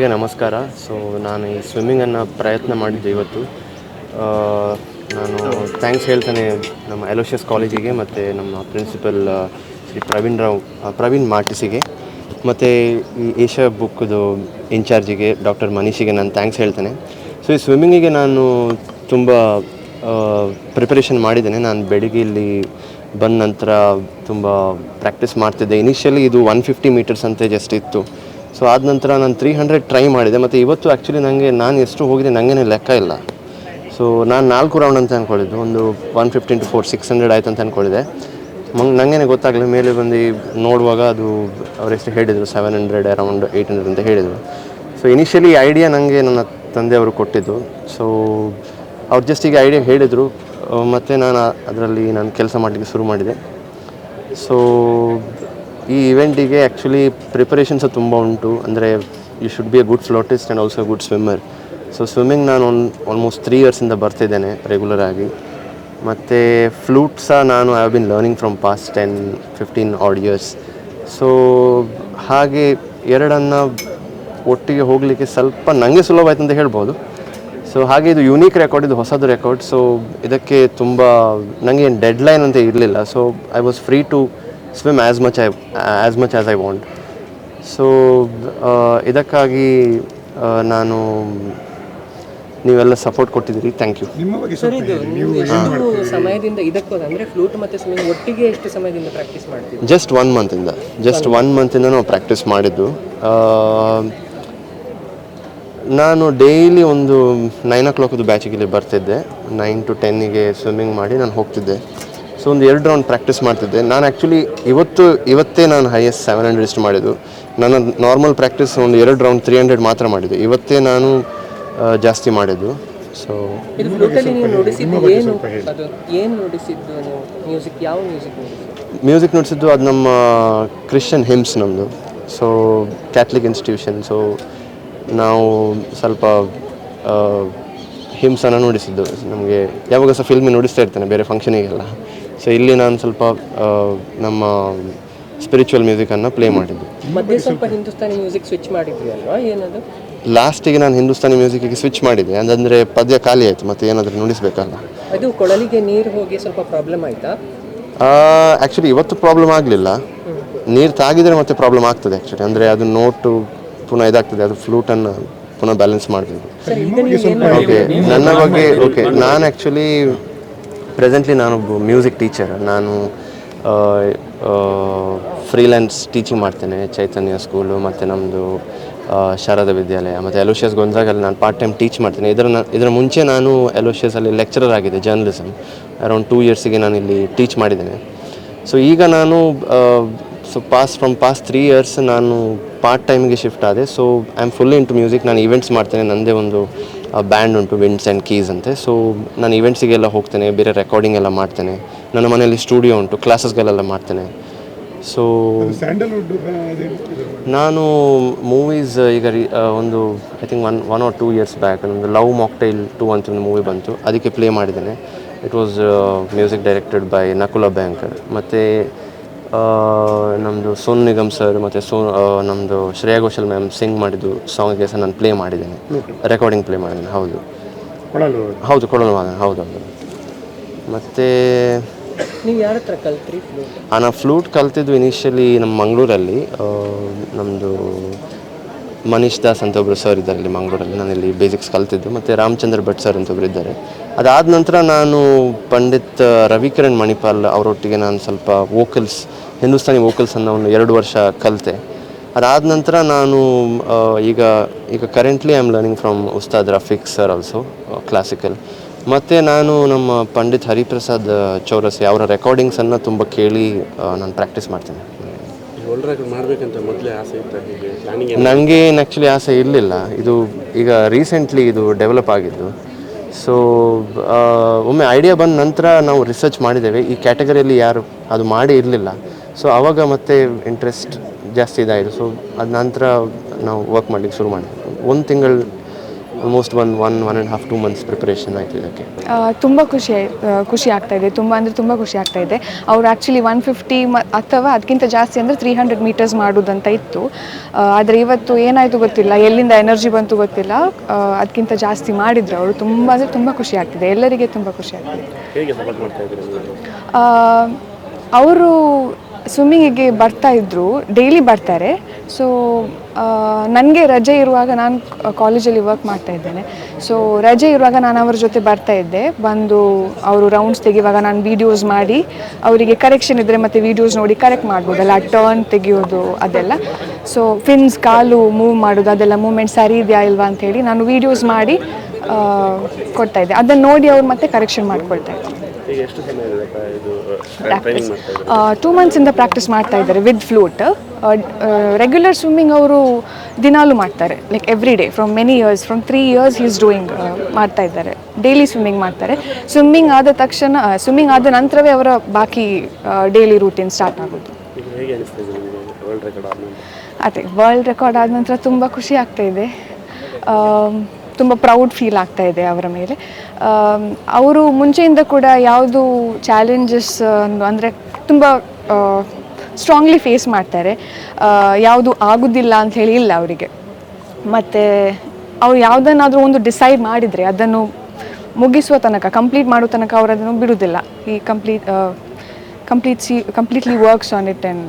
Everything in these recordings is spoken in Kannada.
ಈಗ ನಮಸ್ಕಾರ. ಸೊ ನಾನು ಈ ಸ್ವಿಮ್ಮಿಂಗನ್ನು ಪ್ರಯತ್ನ ಮಾಡಿದ್ದೆ ಇವತ್ತು. ನಾನು ಥ್ಯಾಂಕ್ಸ್ ಹೇಳ್ತಾನೆ ನಮ್ಮ ಎಲೋಷಿಯಸ್ ಕಾಲೇಜಿಗೆ ಮತ್ತು ನಮ್ಮ ಪ್ರಿನ್ಸಿಪಲ್ ಶ್ರೀ ಪ್ರವೀಣ್ ರಾವ್ ಪ್ರವೀಣ್ ಮಾರ್ಟಿಸಿಗೆ ಮತ್ತು ಈ ಏಷ್ಯಾ ಬುಕ್ದು ಇನ್ಚಾರ್ಜಿಗೆ ಡಾಕ್ಟರ್ ಮನೀಷಿಗೆ ನಾನು ಥ್ಯಾಂಕ್ಸ್ ಹೇಳ್ತೇನೆ. ಸೊ ಈ ಸ್ವಿಮ್ಮಿಂಗಿಗೆ ನಾನು ತುಂಬ ಪ್ರಿಪರೇಷನ್ ಮಾಡಿದ್ದೇನೆ. ನಾನು ಬೆಳಿಗ್ಗೆ ಇಲ್ಲಿ ಬಂದ ನಂತರ ತುಂಬ ಪ್ರಾಕ್ಟೀಸ್ ಮಾಡ್ತಿದ್ದೆ. ಇನಿಷಿಯಲಿ ಇದು ಒನ್ ಫಿಫ್ಟಿ ಮೀಟರ್ಸ್ ಅಂತ ಜಸ್ಟ್ ಇತ್ತು. ಸೊ ಆದ ನಂತರ ನಾನು ತ್ರೀ ಹಂಡ್ರೆಡ್ ಟ್ರೈ ಮಾಡಿದೆ. ಮತ್ತು ಇವತ್ತು ಆ್ಯಕ್ಚುಲಿ ನನಗೆ ನಾನು ಎಷ್ಟು ಹೋಗಿದೆ ನನಗೇನೆ ಲೆಕ್ಕ ಇಲ್ಲ. ಸೊ ನಾನು ನಾಲ್ಕು ರೌಂಡ್ ಅಂತ ಅಂದ್ಕೊಂಡಿದ್ದು ಒಂದು one fifteen to four six hundred ಆಯ್ತು ಅಂತ ಅಂದ್ಕೊಂಡಿದ್ದೆ ಮಂಗ್ ನನಗೇನೆ ಗೊತ್ತಾಗಲಿಲ್ಲ. ಮೇಲೆ ಬಂದು ನೋಡುವಾಗ ಅದು ಅವ್ರು ಎಷ್ಟು ಹೇಳಿದರು. Seven hundred around eight hundred ಅಂತ ಹೇಳಿದರು. ಸೊ ಇನಿಷಿಯಲಿ ಐಡಿಯಾ ನನಗೆ ನನ್ನ ತಂದೆಯವರು ಕೊಟ್ಟಿದ್ದು. ಸೊ ಅವ್ರು ಜಸ್ಟ್ ಈಗ ಐಡಿಯಾ ಹೇಳಿದರು. ಮತ್ತು ನಾನು ಅದರಲ್ಲಿ ನಾನು ಕೆಲಸ ಮಾಡಲಿಕ್ಕೆ ಶುರು ಮಾಡಿದೆ. ಸೊ ಈ ಇವೆಂಟಿಗೆ ಆ್ಯಕ್ಚುಲಿ ಪ್ರಿಪರೇಷನ್ಸ್ ತುಂಬ ಉಂಟು. ಅಂದರೆ you should be a good flautist and also good swimmer so swimming ನಾನು ಒನ್ ಆಲ್ಮೋಸ್ಟ್ ತ್ರೀ ಇಯರ್ಸಿಂದ ಬರ್ತಿದ್ದೇನೆ ರೆಗ್ಯುಲರ್ ಆಗಿ. ಮತ್ತು ಫ್ಲೂಟ್ ಸಹ ನಾನು I have been learning from past ten fifteen odd years so ಹಾಗೆ ಎರಡನ್ನು ಒಟ್ಟಿಗೆ ಹೋಗಲಿಕ್ಕೆ ಸ್ವಲ್ಪ ನನಗೆ ಸುಲಭ ಆಯ್ತು ಅಂತ ಹೇಳ್ಬೋದು. ಸೊ ಹಾಗೆ ಇದು ಯುನೀಕ್ ರೆಕಾರ್ಡ್ ಇದು ಹೊಸದು ರೆಕಾರ್ಡ್ ಸೊ ಇದಕ್ಕೆ ತುಂಬ ನನಗೆ ಏನು ಡೆಡ್ ಲೈನ್ ಅಂತ ಇರಲಿಲ್ಲ. So I was free to swim as much I as much as I want so ಇದಕ್ಕಾಗಿ ನಾನು ನೀವೆಲ್ಲ ಸಪೋರ್ಟ್ ಕೊಟ್ಟಿದ್ದೀರಿ. ಥ್ಯಾಂಕ್ ಯು ಸರ್ ಇದು ನೀವು ನೀವು ಎಷ್ಟು ಸಮಯದಿಂದ ಇದಕ್ಕೂ ಅಂದ್ರೆ ಫ್ಲೂಟ್ ಮತ್ತೆ ಸ್ವಿಮ್ಮಿಂಗ್ ಒಟ್ಟಿಗೆ ಎಷ್ಟು ಸಮಯದಿಂದ ಪ್ರಾಕ್ಟೀಸ್ ಮಾಡ್ತೀವಿ ಜಸ್ಟ್ ಒನ್ ಮಂತಿಂದ ಜಸ್ಟ್ ಒನ್ ಮಂತಿಂದ ನಾವು ಪ್ರಾಕ್ಟೀಸ್ ಮಾಡಿದ್ದು. ನಾನು ಡೈಲಿ ಒಂದು ನೈನ್ ಓ ಕ್ಲಾಕ್ದು ಬ್ಯಾಚಿಗೆ ಇಲ್ಲಿ ಬರ್ತಿದ್ದೆ. ನೈನ್ ಟು ಟೆನ್ನಿಗೆ ಸ್ವಿಮ್ಮಿಂಗ್ ಮಾಡಿ ನಾನು ಹೋಗ್ತಿದ್ದೆ. ಸೊ ಒಂದು ಎರಡು ರೌಂಡ್ ಪ್ರಾಕ್ಟೀಸ್ ಮಾಡ್ತಿದ್ದೆ. ನಾನು ಆ್ಯಕ್ಚುಲಿ ಇವತ್ತು ಇವತ್ತೇ ನಾನು ಹೈಯೆಸ್ಟ್ ಸೆವೆನ್ ಹಂಡ್ರೆಡ್ ಇಷ್ಟು ಮಾಡಿದ್ದು. ನನ್ನ ನಾರ್ಮಲ್ ಪ್ರಾಕ್ಟೀಸ್ ಒಂದು ಎರಡು ರೌಂಡ್ ತ್ರೀ ಹಂಡ್ರೆಡ್ ಮಾತ್ರ ಮಾಡಿದ್ದು. ಇವತ್ತೇ ನಾನು ಜಾಸ್ತಿ ಮಾಡಿದ್ದು. ಸೊ ಇದು ಫ್ಲೂಟಲ್ಲಿ ನೀವು ನುಡಿಸಿದ್ದು ಏನು ಅದು ಏನು ನುಡಿಸಿದ್ದು ಮ್ಯೂಸಿಕ್ ನೋಡಿಸಿದ್ದು ಮ್ಯೂಸಿಕ್ ಮ್ಯೂಸಿಕ್ ನುಡಿಸಿದ್ದು? ಅದು ನಮ್ಮ ಕ್ರಿಶ್ಚಿಯನ್ ಹಿಮ್ಸ್ ನಮ್ಮದು ಸೊ ಕ್ಯಾಥಲಿಕ್ ಇನ್ಸ್ಟಿಟ್ಯೂಷನ್ ಸೊ ನಾವು ಸ್ವಲ್ಪ ಹಿಮ್ಸನ್ನು ನೋಡಿಸಿದ್ದು. ನಮಗೆ ಯಾವಾಗ ಸಹ ಫಿಲ್ಮಿ ನೋಡಿಸ್ತಾ ಇರ್ತೇನೆ ಬೇರೆ ಫಂಕ್ಷನಿಗೆಲ್ಲ ಸೊ ಇಲ್ಲಿ ನಾನು ಸ್ವಲ್ಪ ನಮ್ಮ ಸ್ಪಿರಿಚುವಲ್ ಮ್ಯೂಸಿಕನ್ನು ಪ್ಲೇ ಮಾಡಿದ್ದು. ಮಧ್ಯೆ ಸ್ವಲ್ಪ ಹಿಂದೂಸ್ತಾನಿ ಮ್ಯೂಸಿಕ್ ಸ್ವಿಚ್ ಮಾಡಿದ್ವಿ ಅಲ್ವಾ ಏನದು ಲಾಸ್ಟಿಗೆ ನಾನು ಹಿಂದೂಸ್ತಾನಿ ಮ್ಯೂಸಿಕ್ ಸ್ವಿಚ್ ಮಾಡಿದೆ ಅಂದ್ರೆ ಪದ್ಯ ಖಾಲಿ ಆಯಿತು ಮತ್ತೆ ಏನಾದರೂ ನುಡಿಸ್ಬೇಕಲ್ಲ. ಅದು ಕೊಳಲಿಗೆ ನೀರು ಹೋಗಿ ಸ್ವಲ್ಪ ಪ್ರಾಬ್ಲಮ್ ಆಯ್ತಾ? ಆ್ಯಕ್ಚುಲಿ ಇವತ್ತು ಪ್ರಾಬ್ಲಮ್ ಆಗಲಿಲ್ಲ. ನೀರು ತಾಗಿದರೆ ಮತ್ತೆ ಪ್ರಾಬ್ಲಮ್ ಆಗ್ತದೆ ಆ್ಯಕ್ಚುಲಿ ಅಂದರೆ ಅದು ನೋಟು ಪುನಃ ಇದಾಗ್ತದೆ ಅದು ಫ್ಲೂಟನ್ನು ಪುನಃ ಬ್ಯಾಲೆನ್ಸ್ ಮಾಡಬೇಕು. ಓಕೆ ನನ್ನ ಬಗ್ಗೆ ಓಕೆ ನಾನು ಆ್ಯಕ್ಚುಲಿ ಪ್ರೆಸೆಂಟ್ಲಿ ನಾನೊಬ್ಬ ಮ್ಯೂಸಿಕ್ ಟೀಚರ್ ನಾನು ಫ್ರೀಲ್ಯಾನ್ಸ್ ಟೀಚಿಂಗ್ ಮಾಡ್ತೇನೆ ಚೈತನ್ಯ ಸ್ಕೂಲು ಮತ್ತು ನಮ್ಮದು ಶಾರದ ವಿದ್ಯಾಲಯ, ಮತ್ತು ಎಲೋಷಿಯಸ್ ಗೊಂಜಾಗಲ್ಲಿ ನಾನು ಪಾರ್ಟ್ ಟೈಮ್ ಟೀಚ್ ಮಾಡ್ತೇನೆ. ಇದರ ಇದರ ಮುಂಚೆ ನಾನು ಎಲೋಷಿಯಸಲ್ಲಿ ಲೆಕ್ಚರರ್ ಆಗಿದೆ ಜರ್ನಲಿಸಮ್ ಅರೌಂಡ್ ಟೂ ಇಯರ್ಸಿಗೆ ನಾನು ಇಲ್ಲಿ ಟೀಚ್ ಮಾಡಿದ್ದೇನೆ. ಸೊ ಈಗ ನಾನು so past from past three years ನಾನು ಪಾರ್ಟ್ ಟೈಮ್ಗೆ ಶಿಫ್ಟ್ ಆದೆ. So I am fully into music ನಾನು ಈವೆಂಟ್ಸ್ ಮಾಡ್ತೇನೆ ನನ್ನದೇ ಒಂದು ಬ್ಯಾಂಡ್ ಉಂಟು ವಿಂಡ್ಸ್ ಆ್ಯಂಡ್ ಕೀಸ್ ಅಂತೆ. ಸೊ ನಾನು ಇವೆಂಟ್ಸಿಗೆಲ್ಲ ಹೋಗ್ತೇನೆ ಬೇರೆ ರೆಕಾರ್ಡಿಂಗ್ ಎಲ್ಲ ಮಾಡ್ತೇನೆ. ನನ್ನ ಮನೆಯಲ್ಲಿ ಸ್ಟುಡಿಯೋ ಉಂಟು ಕ್ಲಾಸಸ್ಗಳೆಲ್ಲ ಮಾಡ್ತೇನೆ. ಸೊ ಸ್ಯಾಂಡಲ್ವುಡ್ ನಾನು ಮೂವೀಸ್ ಈಗ ರೀ ಒಂದು I think one one or two years back ಒಂದು ಲವ್ ಮಾಕ್ಟೈಲ್ ಟೂ ಅಂತ ಒಂದು ಮೂವಿ ಬಂತು. ಅದಕ್ಕೆ ಪ್ಲೇ ಮಾಡಿದ್ದೇನೆ. It was music directed by Nakul Abhyankar ಮತ್ತು ನಮ್ಮದು ಸೋನು ನಿಗಮ್ ಸರ್ ಮತ್ತು ಸೋ ನಮ್ಮದು ಶ್ರೇಯಾ ಘೋಷಲ್ ಮ್ಯಾಮ್ ಸಿಂಗ್ ಮಾಡಿದ್ದು ಸಾಂಗ್ಗೆ ಸಹ ನಾನು ಪ್ಲೇ ಮಾಡಿದ್ದೇನೆ. ರೆಕಾರ್ಡಿಂಗ್ ಪ್ಲೇ ಮಾಡಿದ್ದೇನೆ ಹೌದು. ಹೌದು ಕೊಡಲು ಹೌದು ಹೌದು. ಮತ್ತು ನೀವು ಯಾರ ಹತ್ರ ಕಲ್ತ್ರಿ ನಾನು ಫ್ಲೂಟ್ ಕಲ್ತಿದ್ದು ಇನಿಷಿಯಲಿ ನಮ್ಮ ಮಂಗಳೂರಲ್ಲಿ. ನಮ್ಮದು ಮನೀಶ್ ದಾಸ್ ಅಂತ ಒಬ್ಬರು ಸರ್ ಇದ್ದಾರೆ ಇಲ್ಲಿ ಮಂಗಳೂರಲ್ಲಿ ನಾನು ಇಲ್ಲಿ ಬೇಸಿಕ್ಸ್ ಕಲ್ತಿದ್ದು. ಮತ್ತು ರಾಮಚಂದ್ರ ಭಟ್ ಸರ್ ಅಂತ ಒಬ್ಬರು ಇದ್ದಾರೆ. ಅದಾದ ನಂತರ ನಾನು ಪಂಡಿತ್ ರವಿಕಿರಣ್ ಮಣಿಪಾಲ್ ಅವರೊಟ್ಟಿಗೆ ನಾನು ಸ್ವಲ್ಪ ವೋಕಲ್ಸ್ ಹಿಂದೂಸ್ತಾನಿ ವೋಕಲ್ಸನ್ನು ಒಂದು ಎರಡು ವರ್ಷ ಕಲಿತೆ. ಅದಾದ ನಂತರ ನಾನು ಈಗ ಈಗ currently I am learning from Ustad Rafiq sir also classical ಮತ್ತು ನಾನು ನಮ್ಮ ಪಂಡಿತ್ ಹರಿಪ್ರಸಾದ್ ಚೌರಸಿ ಅವರ ರೆಕಾರ್ಡಿಂಗ್ಸನ್ನು ತುಂಬ ಕೇಳಿ ನಾನು ಪ್ರಾಕ್ಟೀಸ್ ಮಾಡ್ತೇನೆ. ನನಗೆ ಏನು ಮಾಡಬೇಕಂತ ಮೊದಲೇ ಆಸೆ ಇತ್ತ ನನಗೆ ಆ್ಯಕ್ಚುಲಿ ಆಸೆ ಇರಲಿಲ್ಲ. ಇದು ಈಗ ರೀಸೆಂಟ್ಲಿ ಇದು ಡೆವಲಪ್ ಆಗಿದ್ದು. ಸೊ ಒಮ್ಮೆ ಐಡಿಯಾ ಬಂದ ನಂತರ ನಾವು ರಿಸರ್ಚ್ ಮಾಡಿದ್ದೇವೆ. ಈ ಕ್ಯಾಟಗರಿಯಲ್ಲಿ ಯಾರು ಅದು ಮಾಡಿ ಇರಲಿಲ್ಲ. ಸೊ ಆವಾಗ ಮತ್ತೆ ಇಂಟ್ರೆಸ್ಟ್ ಜಾಸ್ತಿ ಇದಾಯಿತು. ಸೊ ಅದ ನಂತರ ನಾವು ವರ್ಕ್ ಮಾಡಲಿಕ್ಕೆ ಶುರು ಮಾಡಿ ಒಂದು ತಿಂಗಳು almost one one one and half two months preparation ಆಯಿತು ಇದಕ್ಕೆ. ತುಂಬ ಖುಷಿ ಖುಷಿ ಆಗ್ತಾ ಇದೆ. ತುಂಬ ಅಂದರೆ ತುಂಬ ಖುಷಿ ಆಗ್ತಾ ಇದೆ. ಅವ್ರು ಆ್ಯಕ್ಚುಲಿ ಒನ್ ಫಿಫ್ಟಿ ಮ ಅಥವಾ ಅದಕ್ಕಿಂತ ಜಾಸ್ತಿ ಅಂದರೆ ತ್ರೀ ಹಂಡ್ರೆಡ್ ಮೀಟರ್ಸ್ ಮಾಡೋದಂತ ಇತ್ತು. ಆದರೆ ಇವತ್ತು ಏನಾಯಿತು ಗೊತ್ತಿಲ್ಲ. ಎಲ್ಲಿಂದ ಎನರ್ಜಿ ಬಂತು ಗೊತ್ತಿಲ್ಲ. ಅದಕ್ಕಿಂತ ಜಾಸ್ತಿ ಮಾಡಿದ್ರು ಅವರು. ತುಂಬ ಅಂದರೆ ತುಂಬ ಖುಷಿ ಆಗ್ತಿದೆ. ಎಲ್ಲರಿಗೆ ತುಂಬ ಖುಷಿ ಆಗ್ತಿದೆ. ಹೇಗೆ ಸಪೋರ್ಟ್ ಮಾಡ್ತಾ ಇದ್ದೀರಿ ನಿಮ್ಮನ್ನು? ಅವರು ಸ್ವಿಮ್ಮಿಂಗಿಗೆ ಬರ್ತಾ ಇದ್ದರು ಡೈಲಿ ಬರ್ತಾರೆ. ಸೊ ನನಗೆ ರಜೆ ಇರುವಾಗ ನಾನು ಕಾಲೇಜಲ್ಲಿ ವರ್ಕ್ ಮಾಡ್ತಾ ಇದ್ದೇನೆ. ಸೊ ರಜೆ ಇರುವಾಗ ನಾನು ಅವ್ರ ಜೊತೆ ಬರ್ತಾ ಇದ್ದೆ. ಬಂದು ಅವರು ರೌಂಡ್ಸ್ ತೆಗೆಯುವಾಗ ನಾನು ವೀಡಿಯೋಸ್ ಮಾಡಿ, ಅವರಿಗೆ ಕರೆಕ್ಷನ್ ಇದ್ದರೆ ಮತ್ತು ವೀಡಿಯೋಸ್ ನೋಡಿ ಕರೆಕ್ಟ್ ಮಾಡ್ಬೋದಲ್ಲ ಟರ್ನ್ ತೆಗೆಯೋದು ಅದೆಲ್ಲ. ಸೊ ಫಿನ್ಸ್ ಕಾಲು ಮೂವ್ ಮಾಡೋದು ಅದೆಲ್ಲ ಮೂಮೆಂಟ್ ಸರಿ ಇದೆಯಾ ಇಲ್ವಾ ಅಂತೇಳಿ ನಾನು ವೀಡಿಯೋಸ್ ಮಾಡಿ ಕೊಡ್ತಾ ಇದ್ದೆ. ಅದನ್ನು ನೋಡಿ ಅವ್ರು ಮತ್ತೆ ಕರೆಕ್ಷನ್ ಮಾಡ್ಕೊಳ್ತಾ ಇದ್ದಾರೆ ಇದು ಇದ್ದೀರಿ ಟೂ ಮಂತ್ಸಿಂದ ಪ್ರಾಕ್ಟೀಸ್ ಮಾಡ್ತಾ ಇದ್ದಾರೆ ವಿತ್ ಫ್ಲೂಟ್ ರೆಗ್ಯುಲರ್ ಸ್ವಿಮ್ಮಿಂಗ್ ಅವರು ದಿನಾಲು ಮಾಡ್ತಾರೆ. Like every day from many years from three years is doing ಮಾಡ್ತಾ ಇದ್ದಾರೆ. ಡೈಲಿ ಸ್ವಿಮ್ಮಿಂಗ್ ಮಾಡ್ತಾರೆ. ಸ್ವಿಮ್ಮಿಂಗ್ ಆದ ತಕ್ಷಣ ಸ್ವಿಮ್ಮಿಂಗ್ ಆದ ನಂತರವೇ ಅವರ ಬಾಕಿ ಡೈಲಿ ರೂಟೀನ್ ಸ್ಟಾರ್ಟ್ ಆಗೋದು. ಅದೇ ವರ್ಲ್ಡ್ ರೆಕಾರ್ಡ್ ಆದ ನಂತರ ತುಂಬ ಖುಷಿ ಆಗ್ತಾ ಇದೆ. ತುಂಬ ಪ್ರೌಡ್ ಫೀಲ್ ಆಗ್ತಾ ಇದೆ ಅವರ ಮೇಲೆ. ಅವರು ಮುಂಚೆಯಿಂದ ಕೂಡ ಯಾವುದು ಚಾಲೆಂಜಸ್ ಅಂದರೆ ತುಂಬ ಸ್ಟ್ರಾಂಗ್ಲಿ ಫೇಸ್ ಮಾಡ್ತಾರೆ. ಯಾವುದು ಆಗೋದಿಲ್ಲ ಅಂತ ಹೇಳಿ ಇಲ್ಲ ಅವರಿಗೆ. ಮತ್ತು ಅವ್ರು ಯಾವುದನ್ನಾದರೂ ಒಂದು ಡಿಸೈಡ್ ಮಾಡಿದರೆ ಅದನ್ನು ಮುಗಿಸುವ ತನಕ ಕಂಪ್ಲೀಟ್ ಮಾಡೋ ತನಕ ಅವರು ಅದನ್ನು ಬಿಡುವುದಿಲ್ಲ ಈ complete complete C completely works on it and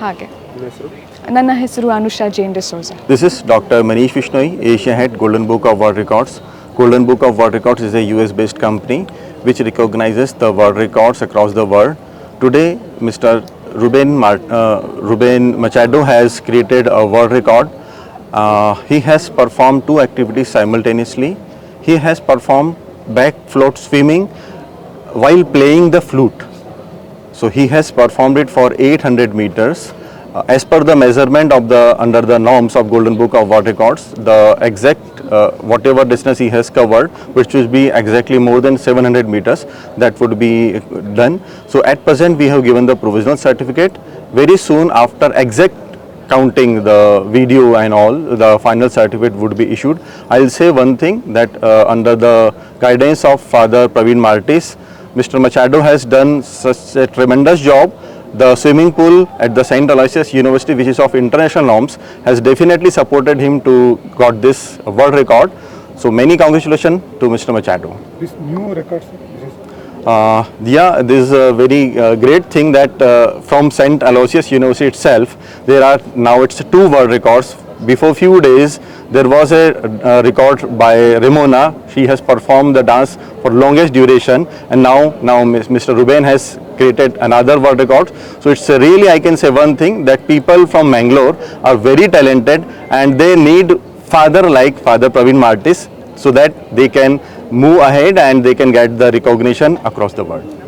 ಹಾಗೆ ನಿಮ್ಮ ಹೆಸರು ನನ್ನ ಹೆಸರು Anusha Jain D'Souza This is Dr. Manish Vishnoi, Asia Head Golden Book of World Records. Golden Book of World Records is a US based company which recognizes the world records across the world. Today, Mr. Ruben, Mar- uh, Ruben Machado has created a world record. Uh, he has performed two activities simultaneously. He has performed back float swimming while playing the flute. So he has performed it for 800 meters. Uh, as per the measurement of the under the norms of Golden Book of World Records, the exact uh, whatever distance he has covered, which will be exactly more than 700 meters, that would be done. So at present we have given the provisional certificate. Very soon after exact counting the video and all, the final certificate would be issued. I'll say one thing that uh, under the guidance of Father Praveen Martis, Mr. Machado has done such a tremendous job. The swimming pool at the St. Aloysius University, which is of international norms, has definitely supported him to got this world record. So many congratulations to Mr. Machado. This new record, Uh, yeah, this is a very uh, great thing that uh, from St. Aloysius University itself, there are now it's two world records. Before few days, there was a uh, record by Ramona. She has performed the dance for longest duration, and now now Mr. Ruben has created another world record. So it's really I can say one thing that people from Mangalore are very talented, and they need father like Father Praveen Martis so that they can move ahead and they can get the recognition across the world.